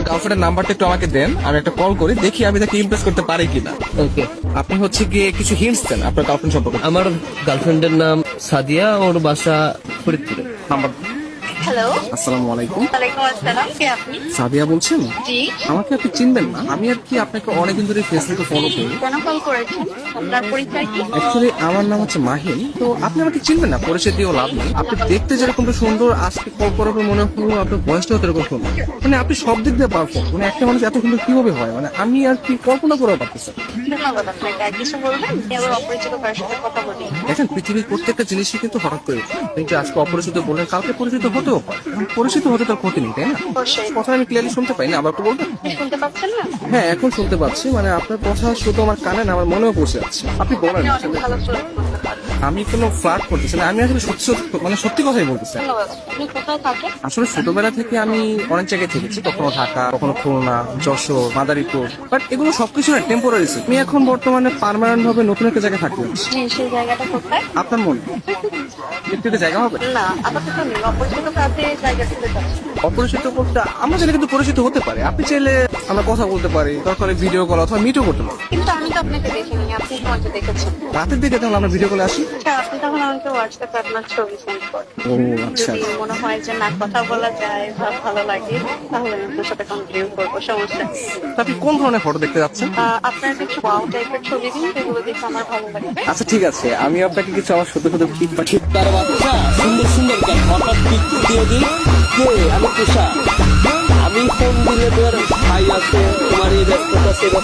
আপনার গার্লফ্রেন্ডের নাম্বারটা একটু আমাকে দেন আমি একটা কল করি দেখি আমি তাকে ইমপ্রেস করতে পারি কিনা। ওকে আপনি হচ্ছে গিয়ে কিছু হিন্টস দেন আপনার গার্লফ্রেন্ড সম্পর্কে। আমার গার্লফ্রেন্ডের নাম সাদিয়া ওর বাসা ফরিদপুরে। নাম্বার হ্যালো আসসালামু আলাইকুম। ওয়ালাইকুম আসসালাম। কে আপনি? সাদিয়া বলছেন? জি। আমাকে আপনি চিনবেন না। আমি আর কি আপনাকে অনেকদিন ধরে ফেসবুকে ফলো করি। কেন কল করেছেন? আপনার পরিচয় কি? অ্যাকচুয়ালি আমার নাম হচ্ছে মাহিন। তো আপনি আমাকে চিনবেন না পরিচয় দিয়েও লাভ নেই। আপনি দেখতে যেরকম সুন্দর আজকে কল করার পর মনে হলো আপনার বয়সটাও এরকম সুন্দর। মানে আপনি সব দিক দিয়ে পারফেক্ট মানে একটা মানুষ এত সুন্দর কীভাবে হয়? মানে আমি আর কি কল্পনা করে পারতেছি। ধন্যবাদ আপনাকে। আর কিছু বলবেন? আবার অপরিচিত কারোর সাথে কথা বলি। দেখেন পৃথিবীর প্রত্যেকটা জিনিসই কিন্তু হঠাৎ করে। কিন্তু আজকে অপরিচিত বললেন কালকে পরিচিত হতেও পারে পরিচিত হতে তার ক্ষতি নেই তাই না? কথা আমি ক্লিয়ারলি শুনতে পাই না আবার একটু বলবেন? শুনতে পাচ্ছেন না? হ্যাঁ এখন শুনতে পাচ্ছি মানে আপনার কথা শুধু আমার কানে না আমার মনেও পৌঁছে যাচ্ছে। আপনি বলেন ভালো আমি কোনো ফ্লার্ট করতেছি না আমি আসলে সত্যি সত্যি মানে সত্যি কথাই বলতেছি। আসলে ছোটবেলা থেকে আমি অনেক জায়গায় থেকেছি কখনো ঢাকা কখনো খুলনা যশোর মাদারীপুর। বাট এগুলো সবকিছু না টেম্পোরারি আমি এখন বর্তমানে পার্মানেন্ট ভাবে নতুন একটা জায়গায় থাকতে সেই জায়গাটা কোথায়? আপনার মনে? একটা জায়গা হবে? না আপাতত নেই। অপরিচিত জায়গা অপরিচিত করতে আমরা চাইলে কিন্তু পরিচিত হতে পারে। আপনি চাইলে আমরা কথা বলতে পারি দরকার ভিডিও কল অথবা মিটও করতে পারি। কিন্তু আমি তো আপনাকে দেখিনি আপনি দেখেছেন? রাতের দিকে তাহলে আমরা ভিডিও কলে আসি? আচ্ছা আপনি তখন আমাকে হোয়াটসঅ্যাপে আপনার ছবি সেন্ড করেন। ও আচ্ছা যদি মনে হয় যে না কথা বলা যায় বা ভালো লাগে তাহলে আমি আপনার সাথে কন্টিনিউ করব সমস্যা তা আপনি কোন ধরনের ফটো দেখতে যাচ্ছেন? আপনার কিছু ওয়াও টাইপের ছবি দিন সেগুলো দেখে আমার ভালো লাগে। আচ্ছা ঠিক আছে। আমি আপনাকে কিছু আমার সত্য সত্য পিক পাঠিয়ে তার বাচ্চা সুন্দর সুন্দর হঠাৎ পিক দিয়ে দিই আমি তুষার আমি ফোন দিলে তোর ভাই আছে তোমার এই ব্যস্ততা।